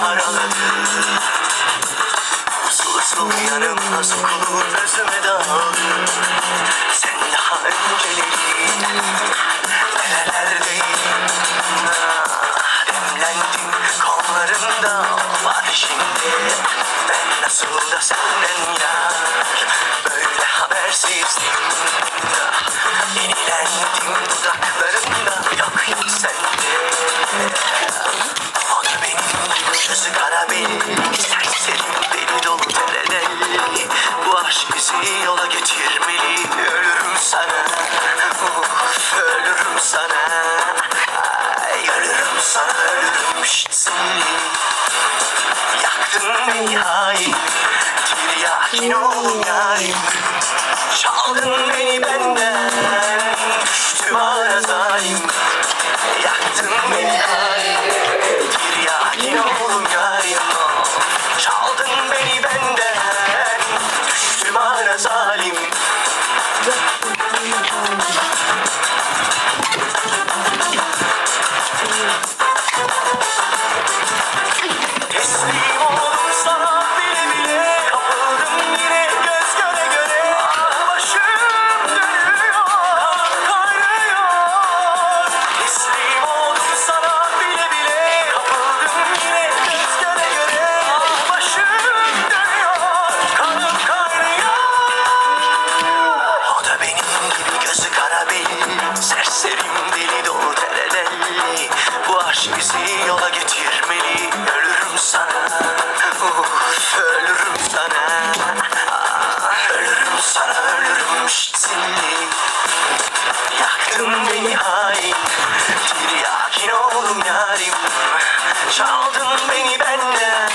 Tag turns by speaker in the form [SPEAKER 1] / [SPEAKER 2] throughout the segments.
[SPEAKER 1] paraladı Usul usul yanımda sokulur özüme daldı Sen daha önceleri nerelerdeyim Demlendim kollarımda ateşinde Ben nasıl da senden yar Böyle habersizdim Yenilendim dudak Çaldın beni benden. Serserim deli dolu terelelli Bu aşk bizi yola getirmeli. Ölürüm sana. Uf, Ölürüm sana. Ah, Ölürüm sana ölürüm şitsinli Yaktın beni hain. Tiryakin oldum yarim. Çaldın beni benden.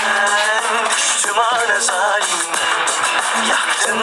[SPEAKER 1] Düştüm ana zalim. Yaktın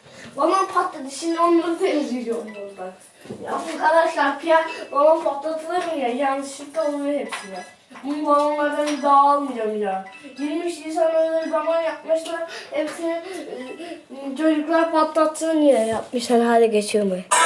[SPEAKER 2] Balon patladı şimdi onları temizliyorum buradan. Ya bu kadar şarkıya balon patlatılır mı ya? Yanlışlıkla oluyor hepsi ya. Bu balonlardan almayacağım ya. 23 Nisan öyle balon yapmışlar. Hepsini e, çocuklar patlatsın diye yapmışlar hale geçirmeyi.
[SPEAKER 1] Sana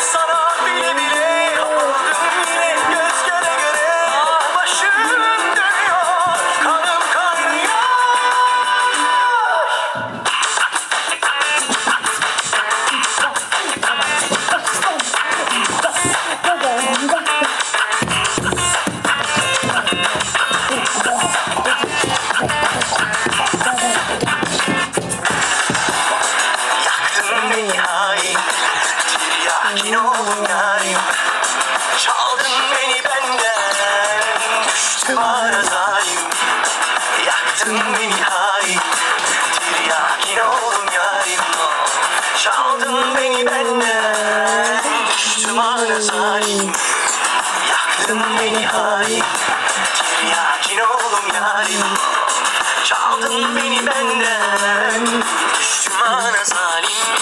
[SPEAKER 1] benden Düştüm ara zalim Yaktın beni hain Tiryakin oldum yarim. Çaldın beni benden Düştüm ara zalim Yaktın beni hain Tiryakin oldum yarim. Çaldın beni benden Düştüm ana zalim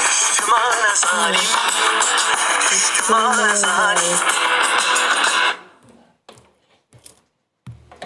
[SPEAKER 1] Düştüm ana zalim Düştüm ana zalim